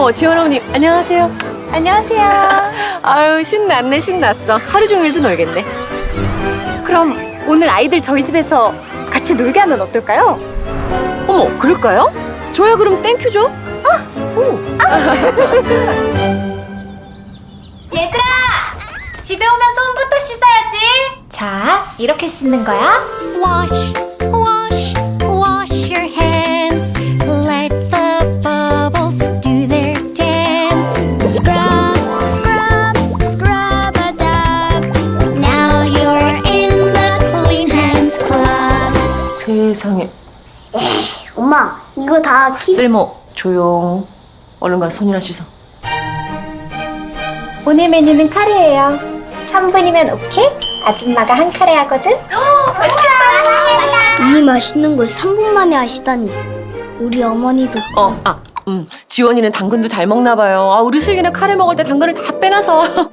어머, 지원 어머님, 안녕하세요. 안녕하세요. 아유, 신났네, 신났어. 하루 종일도 놀겠네. 그럼 오늘 아이들 저희 집에서 같이 놀게 하면 어떨까요? 어머, 그럴까요? 좋아요, 그럼 땡큐죠? 얘들아! 집에 오면 손부터 씻어야지. 자, 이렇게 씻는 거야. Wash, 세상에. 엄마, 이거 다 키. 쓸모, 조용. 얼른 가서 손이나 씻어. 오늘 메뉴는 카레예요. 3분이면 오케이? 아줌마가 한 카레 하거든. 이 맛있는 걸 3분 만에 하시다니. 우리 어머니도 어, 아, 음, 지원이는 당근도 잘 먹나 봐요. 아, 우리 슬기는 카레 먹을 때 당근을 다 빼놔서.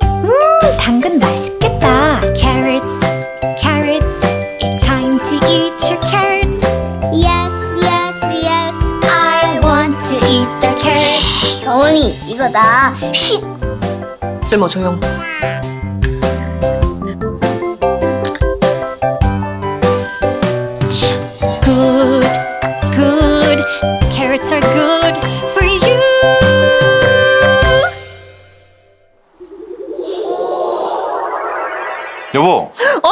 당근 맛 이거 나 쉿. 쓸모, 조용. Good, good. Carrots are good for you. 여보. 어?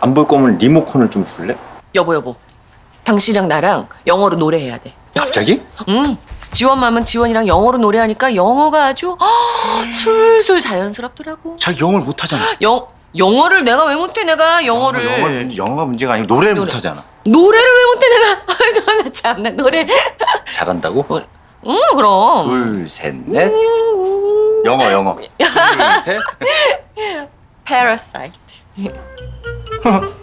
안 볼 거면 리모컨을 좀 줄래? 여보, 여보. 당신이랑 나랑 영어로 노래해야 돼. 갑자기? 응. 지원맘은 지원이랑 영어로 노래하니까 영어가 아주 아, 술술 자연스럽더라고. 자기 영어를 못 하잖아. 영 영어를 내가 왜 못해 내가 영어를 영어, 영어가 문제가 아니고 노래를 노래. 못 하잖아. 노래를 왜 못해 내가 나 참나 노래 잘한다고? 응 그럼 둘, 셋, 넷. 영어, 영어. 둘, 셋. Parasite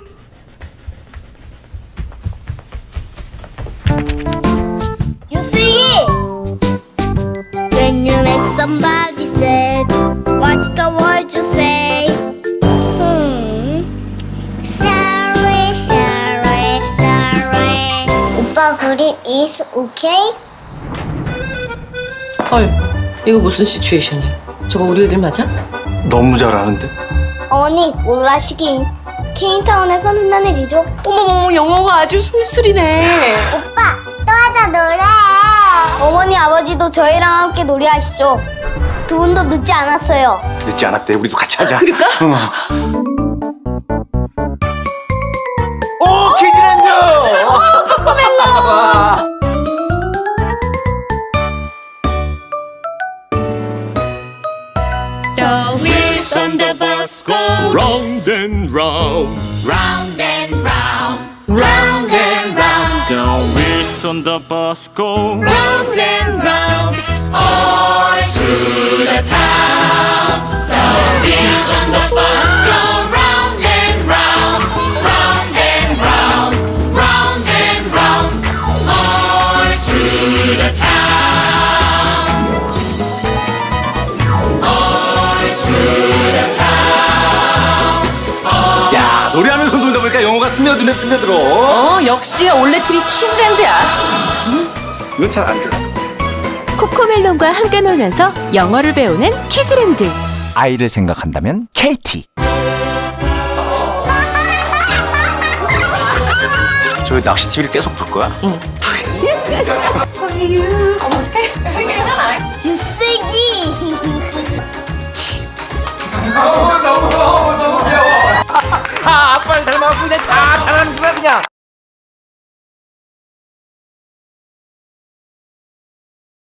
what's the word you say? Hmm. Sorry, sorry, sorry. 오빠 그림 is okay? 헐 이거 무슨 시츄에이션이야 저거 우리 애들 맞아? 너무 잘하는데? 어머니 놀라시긴. 케인타운에선 흔한 일이죠. 어머머머 영어가 아주 술술이네 오빠 또 하자 노래. 어머니 아버지도 저희랑 함께 노래하시죠. 두 분도 늦지 않았어요. 늦지 않았대. 우리도 같이 하자. 그럴까? 오, 키즈랜드! The wheels on the bus go Round and round, round and round, round and round, the wheels on the bus go round and round, all through 스며드네, 스며들어. 어 역시 올레 TV 키즈랜드야 이건 잘안 돼. 코코멜론과 함께 놀면서 영어를 배우는 키즈랜드. 아이를 생각한다면 KT. 저 낚시 TV를 계속 볼 거야? 유 닮아갖고 그냥 다 잘하는 거야, 그냥.